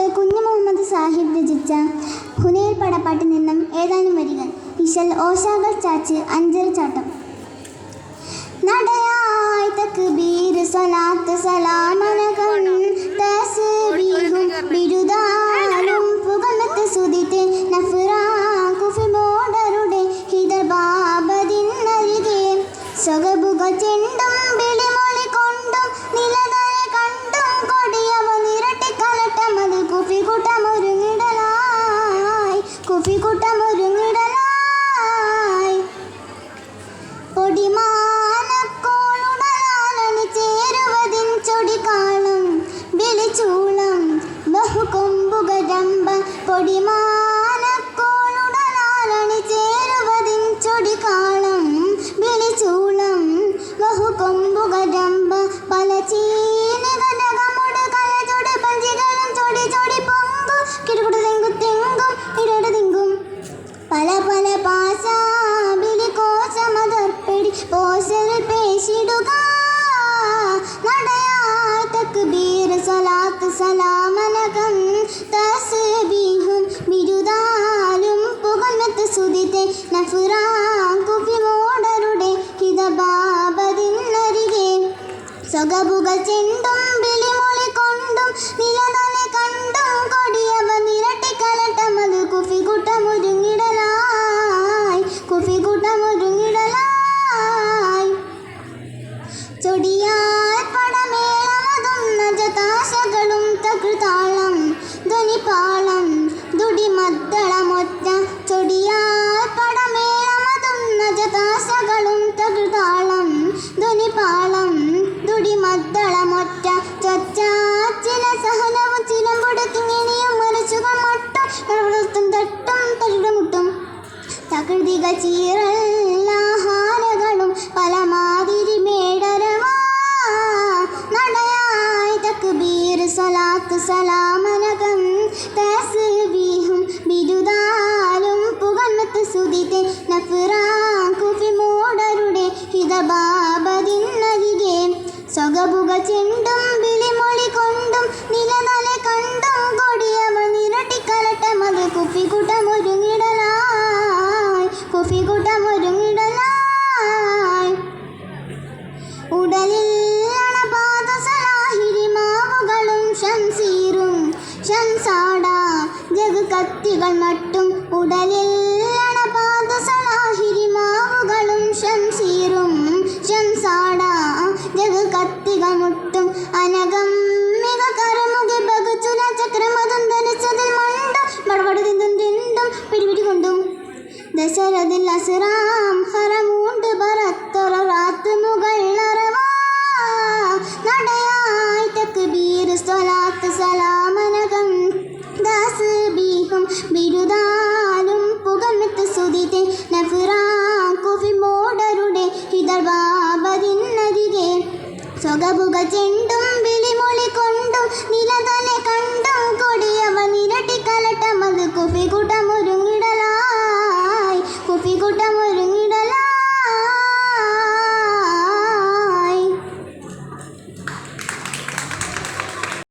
വൈക്കം കുഞ്ഞു മുഹമ്മദ് സാഹിബ് രചിച്ച ഹുനൈൽ പടപ്പാട്ടിൽ നിന്നും ഏതാനും വരികൾ. ഇശൽ ഓശാകൾ ചാച്ച് ചാട്ടം. നടയായി തക്ബീർ സലാത്ത് സലാമനകം ചെണ്ടും വിളിമൊളി കൊണ്ടും നിലതലെ മട്ടും നടത്തും തട്ടും തകിടമുട്ടും തകൃതിക ചീറല്ലാഹാരകളും പല മാതിരി മേടരവാ നടയായി തക്ബീർ സലാത്ത് സലാമനകം. തസ്ബീഹും ബിരുദാലും പുകമത്ത് സുദിത്തെ കത്തികൾ മട്ടും ഉടലിൽ അണപാത സലാഹിരി മാവുകളും ഷംസീറും ഷംസാട ജഗ് കത്തികൾ മുട്ടും അനകം മിക കരമുകി ബഗുചുല ചക്രമതും ധരിച്ചതിൽ മണ്ടും. മടപട തിണ്ടും പിടിപിടി ദശരഥിൽ ബിരുദാലും പുകമെത്ത് സുതിത്തെ നഫുറാക്കുഫിമോടരുടെ ഹിതർവാപതിന്നരികെ സ്വകപുക ചെണ്ടും വിളിമൊളി കൊണ്ടും നിലതാ